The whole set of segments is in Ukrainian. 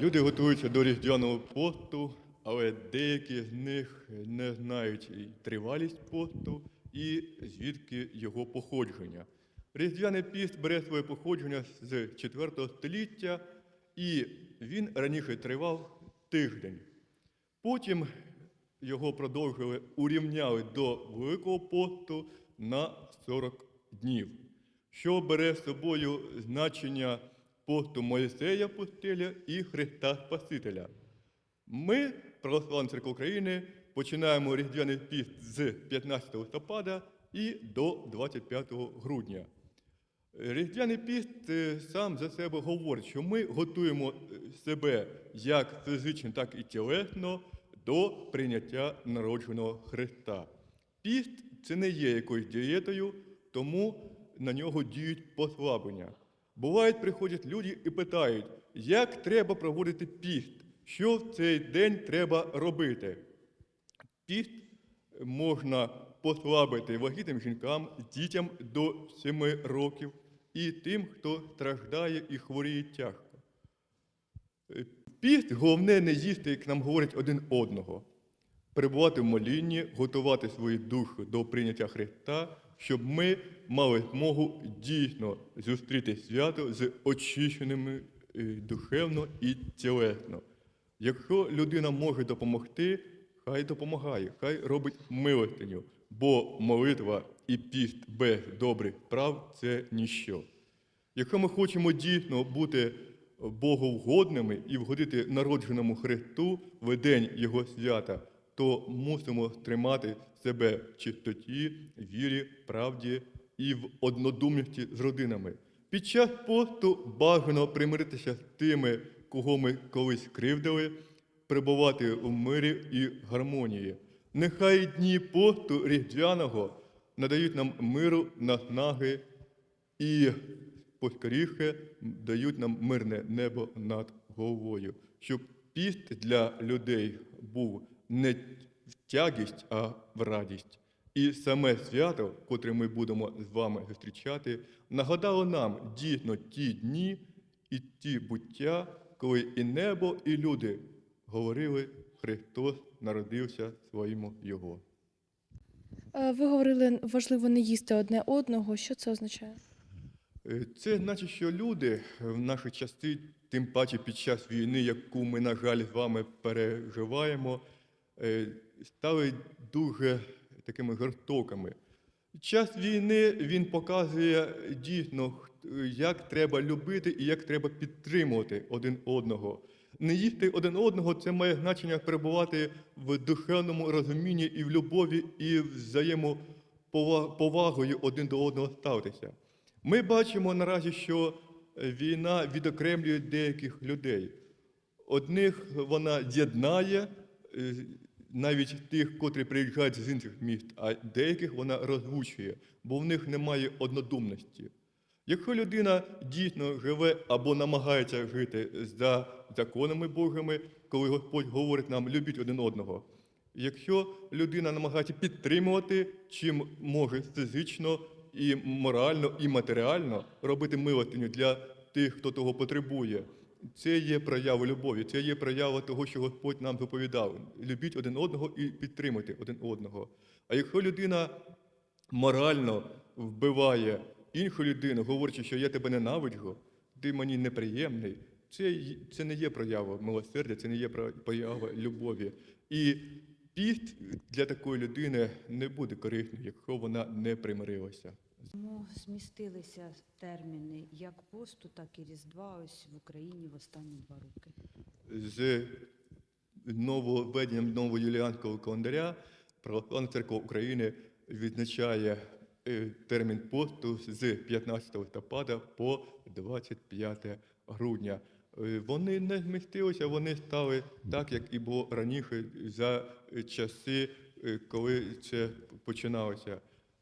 Люди готуються до різдвяного посту, але деякі з них не знають тривалість посту і звідки його походження. Різдвяний піст бере своє походження з 4 століття, і він раніше тривав тиждень. Потім його продовжили, урівняли до Великого посту на 40 днів, що бере з собою значення посту Моїсея в пустелі і Христа Спасителя. Ми, Православна Церква України, починаємо Різдвяний піст з 15 листопада і до 25 грудня. Різдвяний піст е, сам за себе говорить, що ми готуємо е, себе як фізично, так і тілесно до прийняття народженого Христа. Піст це не є якоюсь дієтою, тому на нього діють послаблення. Бувають, приходять люди і питають, як треба проводити піст, що в цей день треба робити. Піст можна послабити вагітним жінкам, дітям до 7 років і тим, хто страждає і хворіє тяжко. Е, Піст головне не їсти, як нам говорять один одного, перебувати в молінні, готувати свою душу до прийняття Христа, щоб ми мали змогу дійсно зустріти свято з очищеними е, душевно і тілесно. Якщо людина може допомогти, хай допомагає, хай робить милостиню, бо молитва і піст без добрих прав це ніщо. Якщо ми хочемо дійсно бути боговгодними і вгодити народженому Христу в день Його свята, то мусимо тримати себе в чистоті, вірі, правді і в однодумності з родинами. Під час посту бажано примиритися з тими, кого ми колись кривдили, перебувати в мирі і гармонії. Нехай дні посту різдвяного надають нам миру, наснаги і поскоріше дають нам мирне небо над головою, щоб піст для людей був не в тягість, а в радість. І саме свято, котре ми будемо з вами зустрічати, нагадало нам дійсно ті дні і ті буття, коли і небо, і люди говорили, Христос народився своїм Його. Е, Ви говорили, важливо не їсти одне одного. Що це означає? Е, Це значить, що люди в наші часи, тим паче під час війни, яку ми, на жаль, з вами переживаємо, стали дуже такими жорстокими. Час війни він показує дійсно, як треба любити і як треба підтримувати один одного. Не їсти один одного це має значення перебувати в душевному розумінні і в любові, і взаємоповагою один до одного ставитися. Ми бачимо наразі, що війна відокремлює деяких людей. Одних вона єднає, е, навіть тих, котрі приїжджають з інших міст, а деяких вона розлучує, бо в них немає однодумності. Якщо людина дійсно живе або намагається жити за законами Божими, коли Господь говорить нам любіть один одного. Якщо людина намагається підтримувати, чим може фізично і морально, і матеріально робити милостиню для тих, хто того потребує, це є проява любові, це є проява того, що Господь нам заповідав. Любіть один одного і підтримуйте один одного. А якщо людина морально вбиває іншу людину, говорячи, що я тебе ненавиджу, ти мені неприємний, це, це не є проява милосердя, це не є про- проява любові. І піст для такої людини не буде корисним, якщо вона не примирилася. Тому змістилися терміни як посту, так і Різдва ось в Україні в останні два роки. з нововведенням новоюліанського календаря Православна церква України відзначає е, термін посту з 15 листопада по 25 грудня. Е, Вони не змістилися, вони стали так, як і було раніше за часи, е, коли це починалося.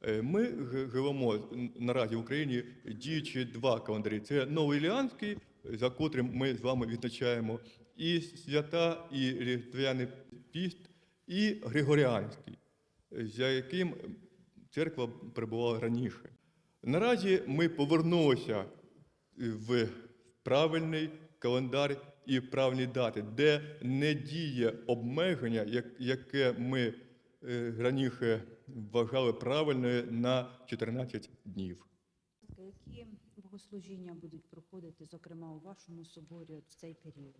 Е, Ми живемо наразі в Україні діючи два календарі. Це Новоіліанський, за котрим ми з вами відзначаємо і свята, і Різдвяний піст, і Григоріанський, за яким церква перебувала раніше. Наразі ми повернулися в правильний календар і правильні дати, де не діє обмеження, яке ми раніше вважали правильною на 14 днів. Які богослужіння будуть проходити, зокрема у вашому соборі в цей період?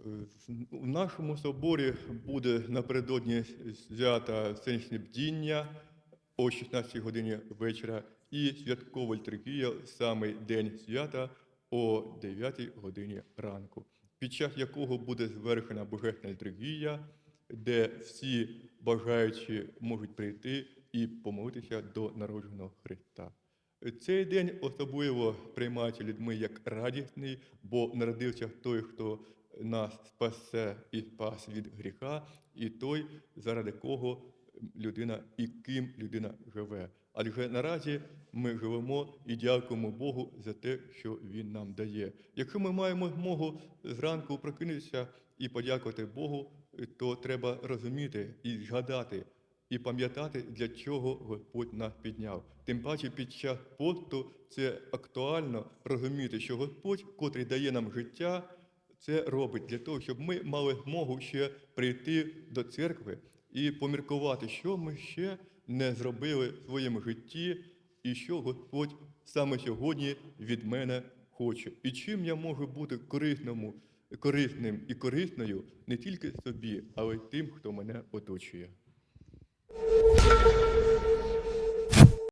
Е, В нашому соборі буде напередодні свята Всенічне бдіння о 16 годині вечора і святкова літургія в самий день свята о 9 годині ранку, під час якого буде звершена божественна літургія, де всі бажаючі можуть прийти і помолитися до народженого Христа. Цей день особливо приймається людьми як радісний, бо народився той, хто нас спасе і спас від гріха, і той, заради кого людина і ким людина живе. Адже наразі ми живемо і дякуємо Богу за те, що Він нам дає. Якщо ми маємо змогу зранку прокинутися і подякувати Богу, то треба розуміти і згадати, і пам'ятати, для чого Господь нас підняв. Тим паче під час посту це актуально розуміти, що Господь, котрий дає нам життя, це робить для того, щоб ми мали змогу ще прийти до церкви і поміркувати, що ми ще не зробили в своєму житті, і що Господь саме сьогодні від мене хоче. І чим я можу бути корисному, корисним і корисною не тільки собі, але й тим, хто мене оточує.